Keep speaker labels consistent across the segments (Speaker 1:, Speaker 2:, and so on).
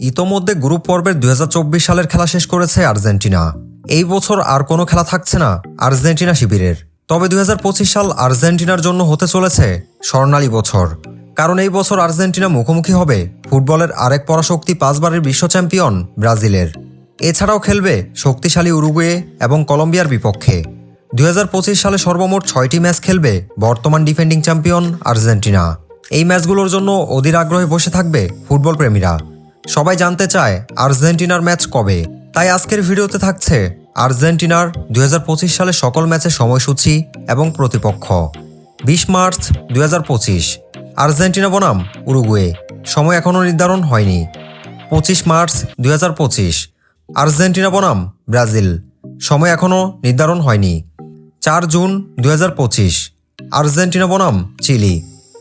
Speaker 1: ইতোমধ্যে গ্রুপ পর্বের দুই হাজার চব্বিশ সালের খেলা শেষ করেছে আর্জেন্টিনা। এই বছর আর কোনো খেলা থাকছে না আর্জেন্টিনা শিবিরের। তবে দুই হাজার পঁচিশ সাল আর্জেন্টিনার জন্য হতে চলেছে স্বর্ণালী বছর। কারণ এই বছর আর্জেন্টিনা মুখোমুখি হবে ফুটবলের আরেক পরাশক্তি পাঁচবারের বিশ্ব চ্যাম্পিয়ন ব্রাজিলের। এছাড়াও খেলবে শক্তিশালী উরুগুয়ে এবং কলম্বিয়ার বিপক্ষে। দুই হাজার পঁচিশ সালে সর্বমোট ছয়টি ম্যাচ খেলবে বর্তমান ডিফেন্ডিং চ্যাম্পিয়ন আর্জেন্টিনা। এই ম্যাচগুলোর জন্য অধীর আগ্রহে বসে থাকবে ফুটবল প্রেমীরা। সবাই জানতে চায় আর্জেন্টিনার ম্যাচ কবে। তাই আজকের ভিডিওতে থাকছে আর্জেন্টিনার দুই হাজার পঁচিশ সালে সকল ম্যাচের সময়সূচি এবং প্রতিপক্ষ। বিশ মার্চ দু হাজার পঁচিশ, আর্জেন্টিনা বনাম উরুগুয়ে। সময় এখনও নির্ধারণ হয়নি। পঁচিশ মার্চ দুই হাজার পঁচিশ, আর্জেন্টিনা বনাম ব্রাজিল। সময় এখনও নির্ধারণ হয়নি। চার জুন দু হাজার পঁচিশ, আর্জেন্টিনা বনাম চিলি।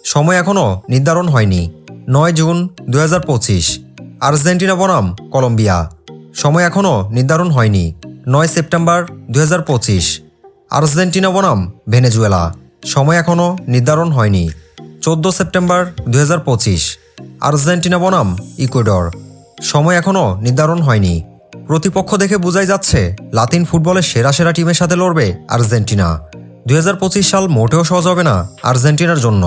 Speaker 1: সময় এখনও নির্ধারণ হয়নি। নয় জুন দু হাজার পঁচিশ আর্জেন্টিনা বনাম, কলম্বিয়া। সময় এখনও নির্ধারণ হয়নি, নয় সেপ্টেম্বর দু হাজার পঁচিশ। আর্জেন্টিনা বনাম, ভেনেজুয়েলা। সময় এখনও নির্ধারণ হয়নি, চোদ্দ সেপ্টেম্বর দু হাজার পঁচিশ। আর্জেন্টিনা বনাম, ইকুয়েডর। সময় এখনও নির্ধারণ হয়নি, প্রতিপক্ষ দেখে বোঝাই যাচ্ছে, লাতিন ফুটবলের সেরা সেরা টিমের সাথে লড়বে আর্জেন্টিনা। দু হাজার পঁচিশ সাল মোটেও সহজ হবে না আর্জেন্টিনার জন্য।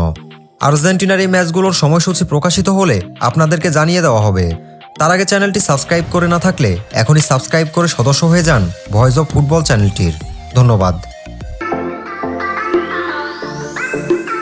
Speaker 1: আর্জেন্টিনার এই ম্যাচগুলোর সময়সূচি প্রকাশিত হলে আপনাদেরকে জানিয়ে দেওয়া হবে তার আগে চ্যানেলটি সাবস্ক্রাইব করে না থাকলে এখনই সাবস্ক্রাইব করে সদস্য হয়ে যান ভয়েস অফ ফুটবল চ্যানেলটির। ধন্যবাদ।